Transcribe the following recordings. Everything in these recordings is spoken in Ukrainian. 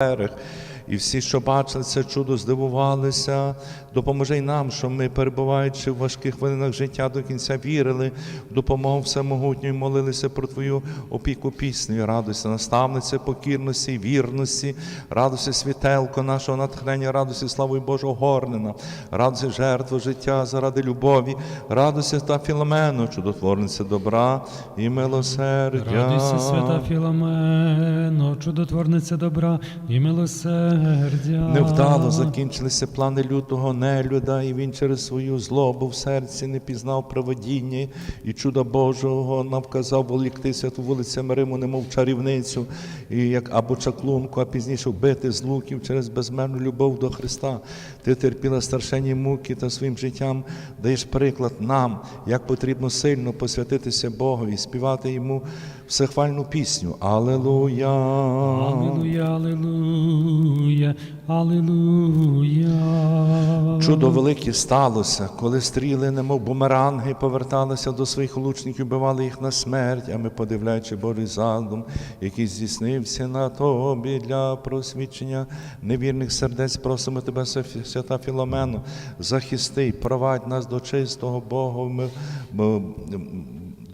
erg. І всі, що бачили це чудо, здивувалися. Допоможи й нам, що ми, перебуваючи в важких хвилинах життя до кінця, вірили в допомогу всемогутньої, молилися про Твою опіку піснею. Радуйся, наставниця покірності вірності, радуйся, світелко нашого натхнення, радуйся, славою Божого горнена, радуйся, жертву життя заради любові, радуйся та Філомену, чудотворниця добра і милосердя. Радуйся, свята Філомено, чудотворниця добра і милосердя. Невдало закінчилися плани лютого нелюда, і він через свою злобу в серці не пізнав проводіння і чуда Божого нам волікти святу вулицями Риму, немов чарівницю, і як або чаклунку, а пізніше вбити з луків через безмерну любов до Христа. Ти терпіла страшенні муки та своїм життям даєш приклад нам, як потрібно сильно посвятитися Богу і співати йому всехвальну пісню. Алелуя! Аллилуйя, аллилуйя, аллилуйя. Чудо велике сталося, коли стріли, немов бумеранги, поверталися до своїх лучників, бивали їх на смерть, а ми, подивляючи Божий задум, який здійснився на тобі для просвідчення невірних сердець, просимо тебе, свята Філомено, захисти, провадь нас до чистого Бога. Ми, ми-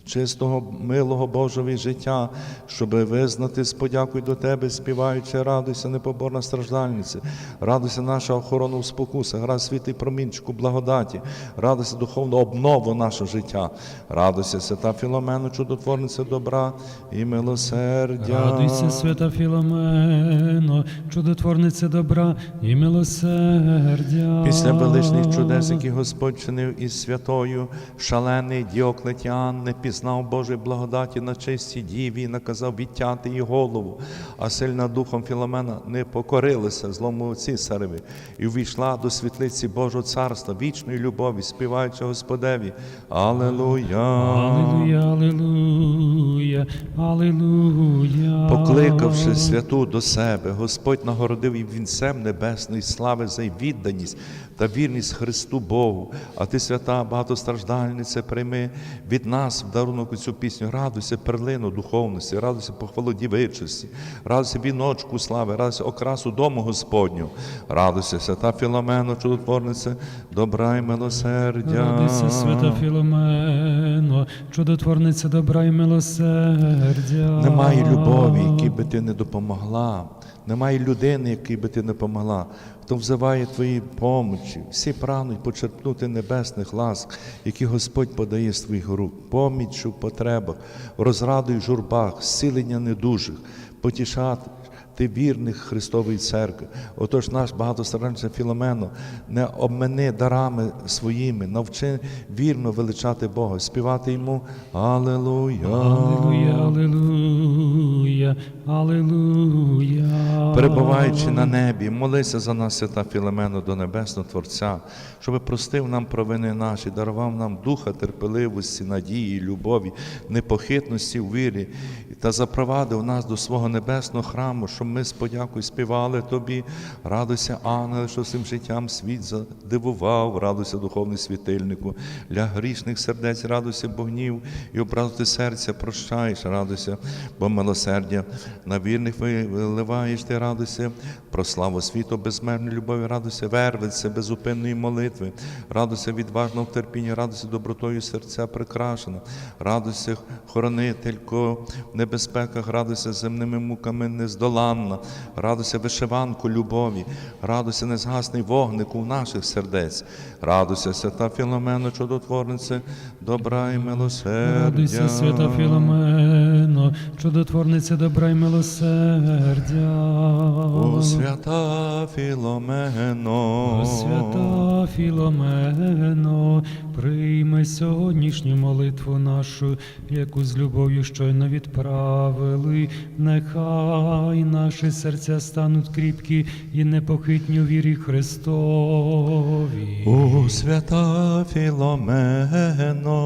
чистого, милого Божого життя, щоби визнати з подякою до Тебе, співаючи, радуйся, непоборна страждальниця, радуйся наша охорона у спокусах, гра світлий промінчику благодаті, радуйся духовну обнову нашого життя, радуйся, свята Філомену, чудотворниця добра і милосердя. Радуйся, свята Філомено, чудотворниця добра і милосердя. Після величних чудес, які Господь чинив із святою, шалений Діоклетіан не пізнав Божої благодаті на чистій діві і наказав відтяти її голову, а сильна духом Філомена не покорилася злому цісареві і увійшла до світлиці Божого царства, вічної любові, співаючи Господеві. Алелуя! Аллилуйя, аллилуйя, аллилуйя. Покликавши святу до себе, Господь нагородив її вінцем небесної слави за її відданість та вірність Христу Богу. А ти, свята багатостраждальниця, прийми від нас в дарунок цю пісню. Радуйся, перлину духовності, радуйся похвалу дівичості, радуйся віночку слави, радуйся окрасу дому Господню. Радуйся, свята Філомено, чудотворниця, добра і милосердя. Радуйся, свята Філомено, чудотворниця добра і милосердя. Немає любові, якій би ти не допомогла. Немає людини, якій би ти не допомогла. Хто взиває твої помочі, всі прагнуть почерпнути небесних ласк, які Господь подає з твоїх рук, поміч у потребах, розраду й журбах, зцілення недужих, потішати. Ти вірних Христової церкви. Отож наш багатостраждальний Філомено, не обмени дарами своїми, навчи вірно величати Бога, співати йому Алелуя. Аллилуйя, аллилуйя, аллилуйя. Перебуваючи на небі, молися за нас, свята Філомено, до Небесного Творця, щоб простив нам провини наші, дарував нам духа терпеливості, надії, любові, непохитності в вірі та запровадив нас до свого небесного храму, щоб ми з подякою співали Тобі. Радуйся, ангеле, що цим життям світ задивував, радуйся, духовний світильнику, для грішних сердець, радуйся, богнів і образити серця прощаєш, радуйся, бо милосердя на вірних виливаєш ти радуйся, про славу світу, безмерної любові, радуйся, вервиться безупинної молитви, радуйся відважного терпіння, радуйся добротою серця прикрашена, радуйся, хоронителько в небезпеках, радуйся земними муками нездоланна, радуйся вишиванку любові, радуйся незгасний вогник у наших сердець, радуйся, свята Філомено, чудотворнице, добра і милосердя. Радуйся, свята Філомено, чудотворниця добра і милосердя. О, свята Філомено, О, свята Філомено, прийми сьогоднішню молитву нашу, яку з любов'ю щойно відправили. Нехай наші серця стануть кріпкі і непохитні у вірі Христові. О, свята Філомено,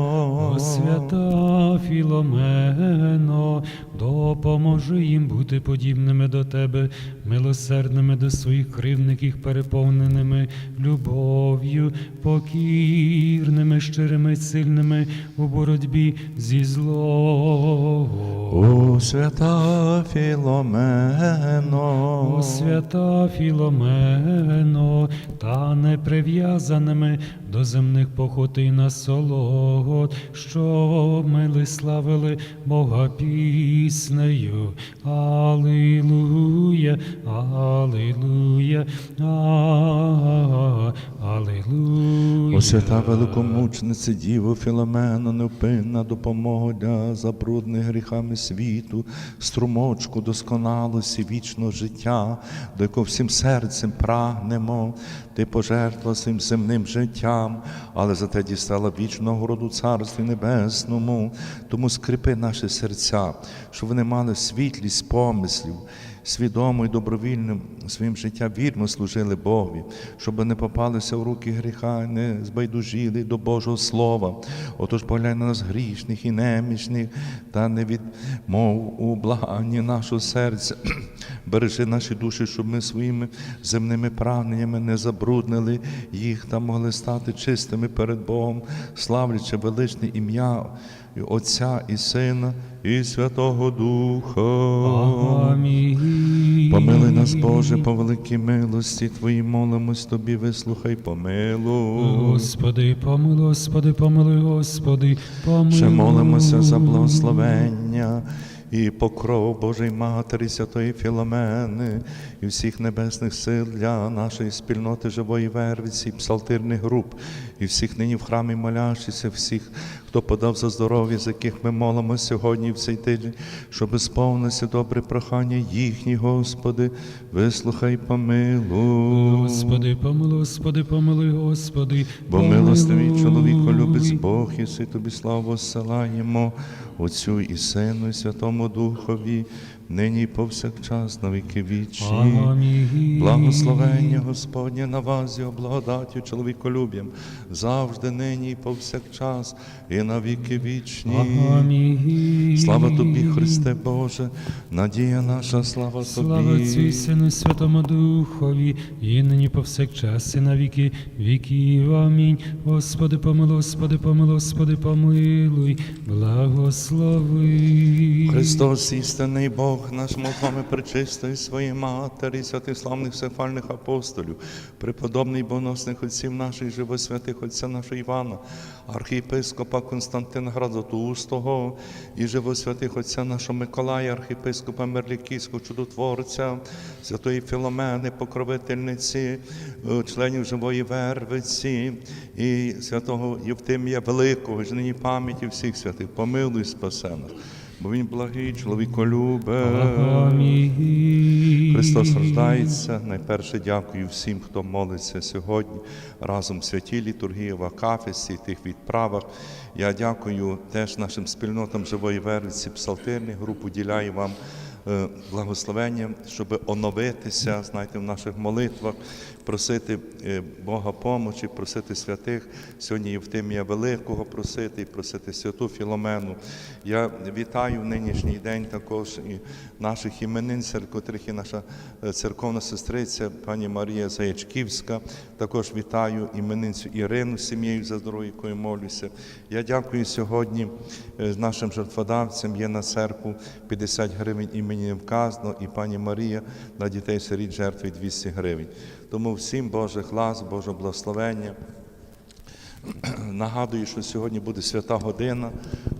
О, свята Філомено, допоможи їм бути подібними до тебе, милосердними до своїх кривдників, переповненими любов'ю, покірними щирими, сильними у боротьбі зі злом. О, свята Філомено, О свята Філомено, та не прив'язаними до земних похот і насолод, що мили славили Бога піснею. Алілуя, Алілуя, а- Алілуя. О, свята великомучниця Діво Філомено, невпинна допомога для забрудних гріхами світу, струмочку досконалості вічного життя, до якого всім серцем прагнемо. Ти пожертва своїм земним життям, але зате дістала вічного роду Царстві Небесному. Тому скрипи наші серця, щоб вони мали світлість помислів, свідомо і добровільним своїм життям вірно служили Богові, щоб не попалися в руки гріха, не збайдужили до Божого Слова. Отож поглянь на нас грішних і немічних, та не відмов у благанні нашого серця. Бережи наші душі, щоб ми своїми земними прагненнями не забруднили їх та могли стати чистими перед Богом, славлячи величне ім'я Отця і Сина, і Святого Духа. Амінь. Помили нас, Боже, по великій милості Твої молимось Тобі, вислухай, помилуй. Господи, помилуй, Господи, помилуй, Господи, помилуй. Ще молимося за благословення і покров Божої Матері, Святої Філомени і всіх небесних сил для нашої спільноти живої вервиці, псалтирних груп, і всіх нині в храмі молящихся, всіх, хто подав за здоров'я, з яких ми молимо сьогодні в цей тиждень, щоб сповнилося добре прохання їхні, Господи, вислухай, помилуй. Господи, помилуй, Господи, помилуй, Господи, Бо милостивий чоловіко любить Бог, і си тобі славу осилаємо, Отцю і Сину, і Святому Духові, нині і повсякчас на віки вічні. Амінь. Благословення Господнє на вас, його благодаттю, чоловіколюб'ям, завжди, нині і повсякчас, і на віки вічні. Амінь. Слава тобі, Христе Боже, надія наша, слава Слава Отцю тобі. Сину, Святому Духові, і нині повсякчас, і на віки віків. Амінь. Господи, помилуй, Господи, помилуй, Господи, помилуй, благослови. Христос, істинний Бог, наш молитвами причистої своєї матері, святих славних сефальних апостолів, преподобний боносних отців наших живосвятих отця нашого Івана, архієпископа Константина Градотустого і живосвятих отця нашого Миколая, архієпископа Мерлікійського чудотворця, святої Філомени, покровительниці, е, членів живої вервиці і святого Євтимія Великого, ж нині пам'яті всіх святих, помилуй спасе нас. Бо він благий, чоловіколюбе. Христос рождається. Найперше дякую всім, хто молиться сьогодні разом в святій літургії, в Акафісі, тих відправах. Я дякую теж нашим спільнотам живої вервиці, псалтирних груп, уділяю вам е, благословення, щоб оновитися, знаєте, в наших молитвах, просити е, Бога помочі, просити святих. Сьогодні Євтимія Великого просити просити святу Філомену. Я вітаю в нинішній день також і наших іменин, серед котрих і наша е, церковна сестриця, пані Марія Заячківська. Також вітаю іменинцю Ірину сім'єю за здоров'я, якою молюся. Я дякую сьогодні е, нашим жертводавцям. Є на церкву 50 гривень імені вказано, і пані Марія на дітей сиріт жертвує 200 гривень. Тому всім Божих лас, Божого благословення. Нагадую, що сьогодні буде свята година.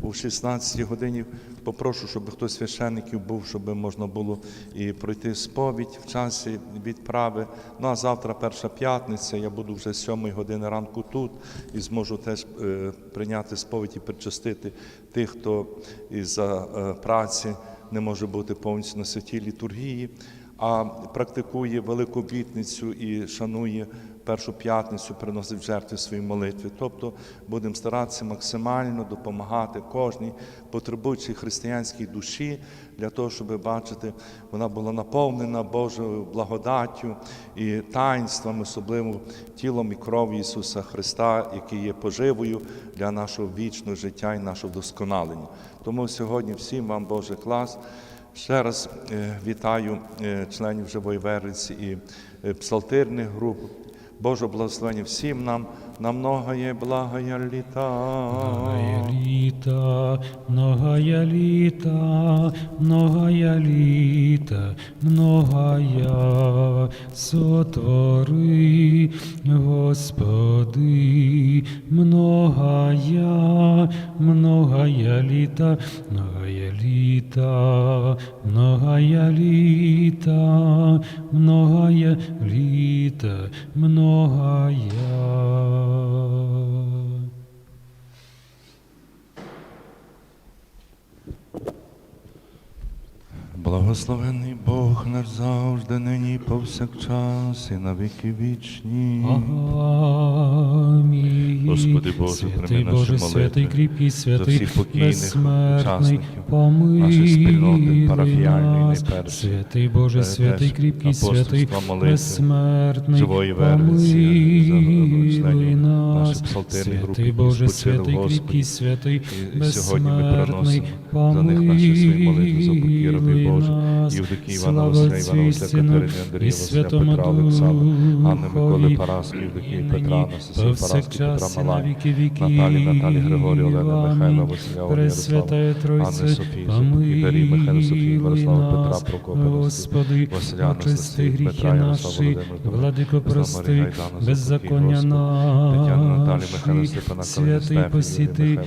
У 16 годині попрошу, щоб хтось священників був, щоб можна було і пройти сповідь в часі відправи. Ну а завтра, перша п'ятниця, я буду вже з 7 години ранку тут і зможу теж е, прийняти сповідь і причастити тих, хто із-за е, праці не може бути повністю на святій літургії, а практикує велику обітницю і шанує першу п'ятницю приносить в жертви свої молитви. Тобто будемо старатися максимально допомагати кожній потребуючій християнській душі для того, щоб бачити, вона була наповнена Божою благодаттю і таїнством, особливо тілом і кров'ю Ісуса Христа, який є поживою для нашого вічного життя і нашого вдосконалення. Тому сьогодні всім вам Божий клас. Ще раз е, вітаю е, членів живої вервиці і е, псалтирних груп. Боже благословення всім нам на многое благая літа. Літа, многая літа, многая літа, многая сотвори, Господи, многая, многая літа, многая літа, многая літа, многая літа, многая. Благословений Бог наш завжди, нині повсякчас, і на віки вічні. Амінь. Господи Боже, святий наші Боже, молитви святий кріпкий, святий безсмертний, помилуй нас. Святий Боже, святий кріпкий, святий безсмертний, помилуй нас. Святий Боже, святий кріпкий, святий безсмертний, приносимо за них наші свої нас. Слава Отцю і Сину, і Святому Духові, і нині повсякчас і на віки віків. Пресвятая Тройце, помилуй нас, Господи, очисти гріхи наші, владико прости, беззаконня наші, святий посіти,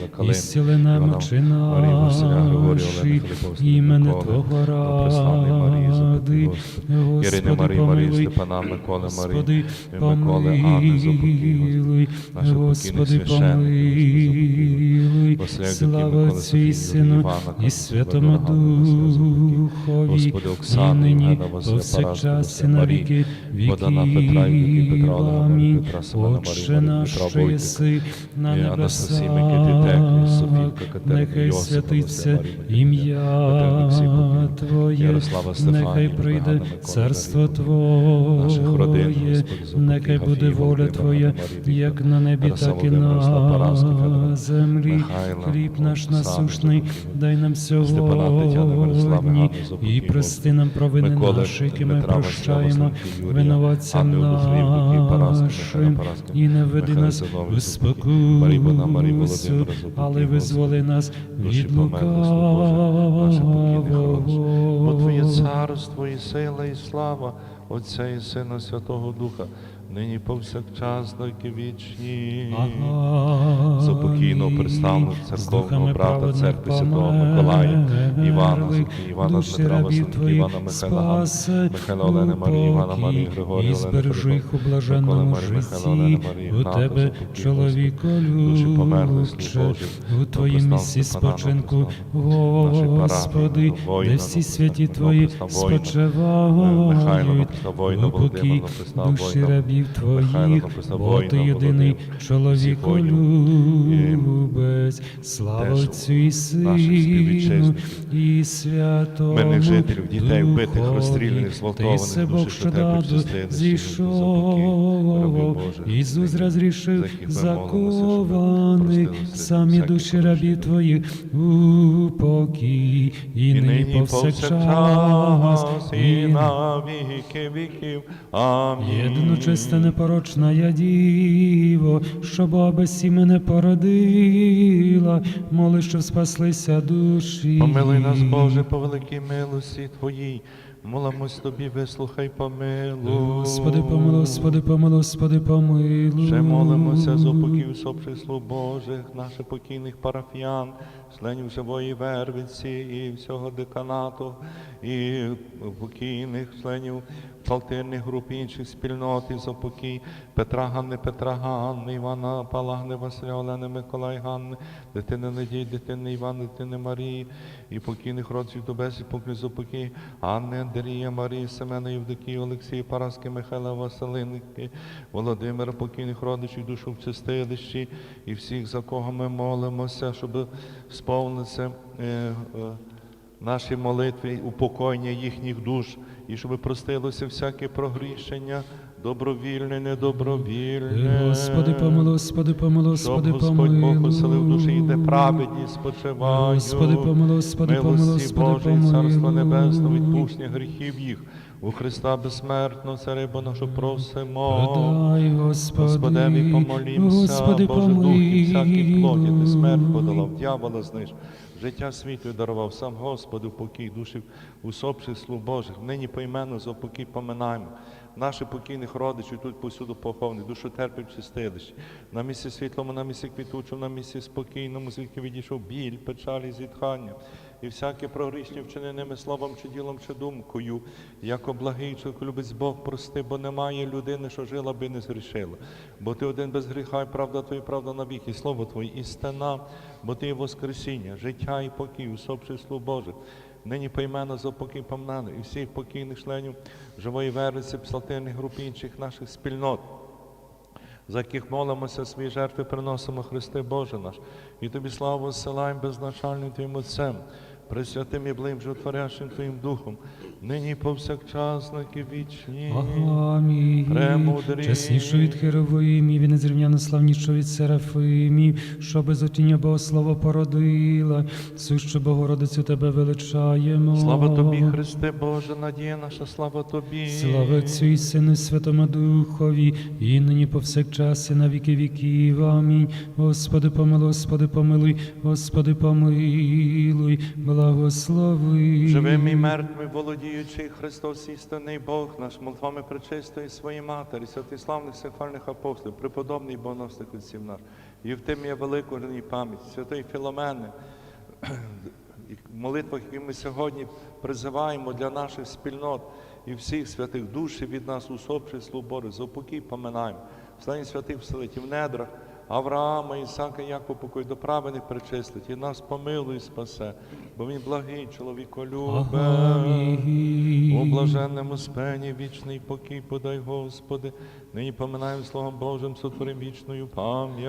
немочі Марії, Василя, Григорія, наші, Филипповської, імени Миколи, Твого Марії, Господи, Ірини Марії, Марії, Степана, Миколи, Марії, Миколи, Анни, Запокій, наших Господи, покійних священників, Василя, слава Миколи, Софії, і Сину, Івана, і Святому. Духові, і нині, повсякчас і на віки Марії, Амінь. Отче наш, що єси на небесах, нехай святиться ім'я Твоє, Стефанію, нехай прийде царство родин, Твоє, нехай буде воля Твоя, як на небі, так і на землі. Хліб наш Запокій, дай нам сьогодні, і прости нам провини наші, які ми прощаємо. Винуватцям нашим, і не веди нас у Марії спокусу, але визволи нас від померли, Твоє царство і сила, і слава Отця і Сина Святого Духа, нині повсякчас, доки вічні. За покійного представного церковного брата церкви Святого Миколая, Івана, Івана Дмитра, Василика, Івана Михайла, Михайла Олени Марії, Івана Марії, Григорія Олени, їх у блаженному Марії, Михайла Олени житті, Марії, у тебе, чоловіко любче, у твоїм місці спочинку, Господи, де всі святі Твої спочивають, у покій душі рабів Твоїх, бо Ти єдиний Володимира, любець, слава Отцю і Сину, і Святому мирних жителів, дітей, вбитих, розстріляних, зґвалтованих, душі тебе зійшов, Божих, Ісус розрішив за яких ми молимося, щоб закованих, самі душі порушення. рабів Твоїх у покій, і нині повсякчас, і на віки віків. Амінь. Єдину чиста непорочна я діво, що Баба мене породила, моли, щоб спаслися душі. Помилуй нас, Боже, по великій милості Твоїй. Молимось Тобі, вислухай, помилуй. Господи, помилуй, Господи, помилуй, Господи, помилуй. Ще молимося за упокій усопших слуг Божих, наших покійних парафіян, членів живої вервиці і всього деканату, і покійних членів палтирних груп інших спільнот і за покій Петра Ганни, Петра Ганни, Івана Палагни, Василя Олени, Миколай Ганни, дитини Надії, дитини Івана, дитини Марії, і покійних родців Тобесі, покій за покій Анни, Андрія, Марії, Семена, Євдокії, Олексія, Параски, Михайла, Василинки, Володимира, покійних родичів, душу в чистилищі і всіх, за кого ми молимося, щоб сповнитися е, е, наші молитви, упокоєння їхніх душ, і щоб простилося всяке прогрішення, добровільне, недобровільне. Господи, помилуй, Господи, помилуй, Щоб Господи, Господь. Бог оселив душі, де праведні спочивають. Господи, помилуй, Господи, помилуй, Милості Господи, Божої, Царство помилуй. Небесне, відпущення гріхів їх, У Христа безсмертно, царибо нашу просимо. Подай, Господи, Господеві помолімся, Господи, Боже Дух і всякій плоті, ти смерть подолав, дьявола зниж. Життя світу дарував сам Господу покій душі усопших слуг Божих. Нині поіменно за покій поминаємо. Наших покійних родичів тут повсюду поховані, душу терпить в чистилищі. На місці світлому, на місці квітучому, на місці спокійному, звідки відійшов біль, печалі, і зітхання. І всяке прогрішні вчиненими словом чи ділом чи думкою, як благий, що любить Бог прости, бо немає людини, що жила би не згрішила. Бо ти один без гріха, і правда твоя, правда навіки, слово Твоє істина, бо ти є Воскресіння, життя і покій, усопший слуг Божих. Нині поіменно за покій помнани і всіх покійних членів живої верниці, псалтирних груп інших наших спільнот за яких молимося, свої жертви приносимо Христи Боже наш, і тобі славу зсилаємо беззначальним Твоїм Отцем, пресвятим і блим животворящим Твоїм Духом, нині повсякчас, на вічні. Амінь. Премудрий. Чеснішу від Херовимів і незрівняно славнішу від Серафимів, що без отіння Богослова породила, сущу Богородицю Тебе величаємо. Слава Тобі, Христе Боже, надія наша, слава Тобі. Слава Отцю і Сину і Святому Духові, і нині повсякчас і на віки віків. Амінь. Господи, помилуй, Господи, помилуй, Господи, помилуй, благослови. Живим і мертвим, володіючий Христос, істинний Бог наш, молитвами пречистої своєї Матері, святих славних сихвальних апостолів, преподобний боносних отців наш, і Євтимія Великої пам'ять, святої Філомени, в молитвах, які ми сьогодні призиваємо для наших спільнот і всіх святих душі від нас усопших слуг Божих, за упокій поминаємо. Славні святих вселить в недрах, Авраама, Ісака, Якова, покой до праведних причислить, і нас помилуй спасе, бо він благий, чоловіколюбе. У блаженному спені вічний покій подай, Господи, нині поминаємо Словом Божим, сотворим вічною пам'ять.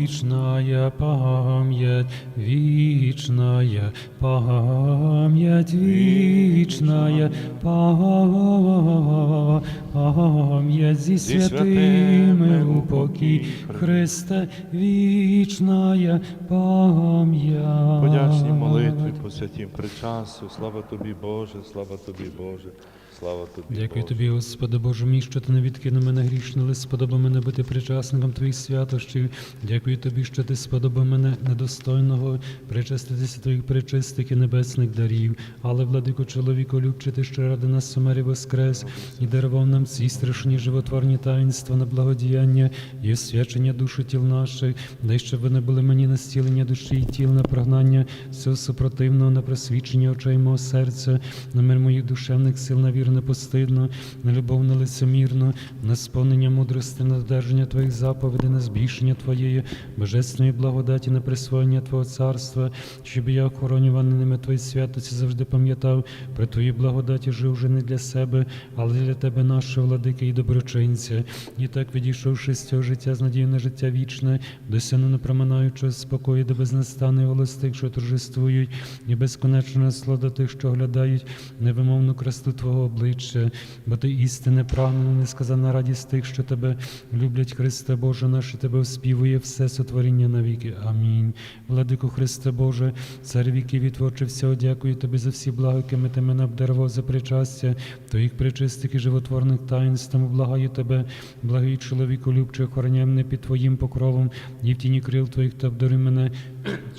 Вечная память, вечная память, вечная память зі святими у покій Христа, вічная пам'ять. Подячні молитви по святім причасу. Слава тобі, Боже, слава тобі, Боже, слава тобі. Дякую тобі, Господи Боже мій, що ти не відкинув мене грішне, але сподобав мене бути причасником Твоїх святощів. Дякую тобі, що ти сподобав мене недостойного причаститися Твоїх причистих і небесних дарів. Але, владико, чоловіко, любче ти, що ради нас сумері воскрес і дарував нам ці страшні животворні таїнства на благодіяння і освячення душі тіл наших, дай щоб вони були мені на зцілення душі і тіл, на прогнання всього супротивного, на просвічення очей мого серця, на мир моїх душевних сил, на віру непостидно, на любов на сповнення мудрости, на додержання Твоїх заповідей, на збільшення Твоєї божественної благодаті, на присвоєння Твого царства, щоб я охоронюваний ними Твої святості завжди пам'ятав про Твої благодаті, жив вже не для себе, але для Тебе, нашого владики і доброчинця. І так, відійшовши з цього життя з надією на життя вічне, досягну непроминаючого спокою до безнастанної голос тих, що торжествують, і безконечна насолода тих, що оглядають невимовну красу Твого обличчя, бо ти істинне прагнена, несказана радість тих, що тебе люблять, Христе Боже наш, і тебе оспівує все сотворіння навіки. Амінь. Владико Христе Боже, цар віків і творче всього, дякую Тобі за всі блага, якими ти мене обдарував за причастя, Твоїх причистих і животворних таїнств, тому благаю Тебе, благий чоловіку, любче, охороняй мене під Твоїм покровом, і в тіні крил Твоїх та обдаруй мене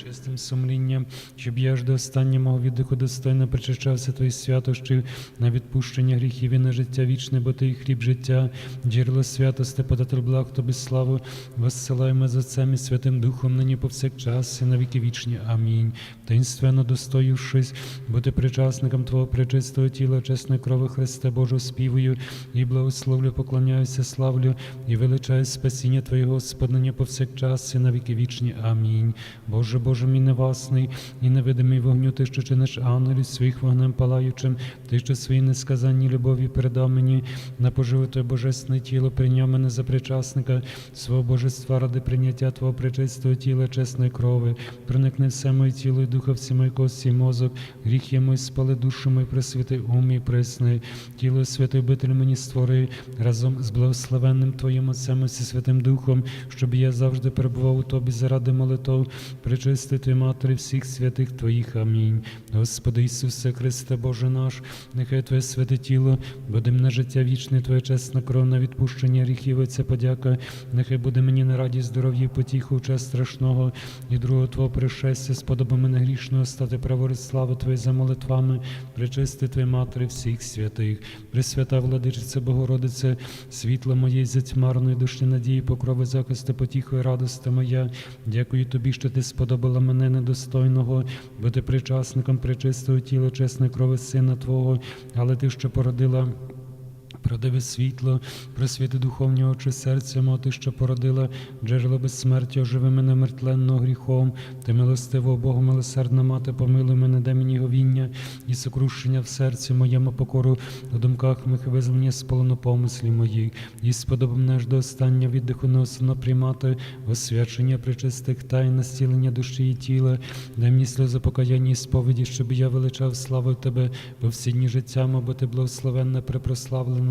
чистим сумлінням, щоб я аж до останнього віддиху достойно причащався твої святощів на відпущення гріхів і на життя вічне, бо Ти хліб життя, джерело святости, податель благ Тобі славу, воссилаємо за Отцем і Святим Духом, нині повсякчас і на віки вічні. Амінь. Таїнственно достоївшись, бути причасником Твого пречистого тіла, чесної крови Христе Божого співую і благословлю, поклоняюся, славлю і величаю спасіння Твоє, Господи, нині повсякчас і на віки вічні. Амінь. Боже, Боже мій невасний і невидимий вогню, Ти, що чиниш ангелів своїх вогнем палаючим, Ти, що свої несказанні любові передав мені на поживу Твоє божественне тіло, прийняв мене за причасника свого божества ради прийняття Твого пречистого тіла, чесної крови, проникне все моє тіло і дух духа, мої кості, мозок, гріх є мой, спали душу мою, присвяти ум мій пресний, тіло святий обитель мені створи, разом з благословенним Твоїм Отцем і Святим Духом, щоб я завжди перебував у Тобі заради молитов, причистити Матері всіх святих Твоїх. Амінь. Господи Ісусе Христе, Боже наш, нехай Твоє святе тіло буде мене життя вічне, Твоя чесна кров на відпущення гріхів, Отця подяка, нехай буде мені на радість здоров'я потіху час страшного і другого Твого пришестя, сподоби мене грішного стати праворуч слави Твої за молитвами, причисти Твої Матері всіх святих, Пресвята Владичиця Богородице, світло моєї затьмарної душі надії, покрови захисти, потіху і радости моя. Дякую тобі, що ти сподобала мене недостойного, бути причасником причистого тіла, чесної крови Сина Твого, але ти що породила. Продиви світло, просвіти духовні очі серця мого, ти, що породила джерело безсмертя, оживи мене мертвенно гріхом, ти милостиво, Богу милосердна мати, помилуй мене, дай мені говіння і сокрушення в серці моєму покору, у думках моїх визволення з полону помислів моїх, і сподоби мене ж до остання віддиху неосильно приймати, освячення причистих тайн, настілення душі і тіла, дай мені сльози покаяння і сповіді, щоб я величав славу Тебе по всі дні життя, бо ти благословенна, препрославлена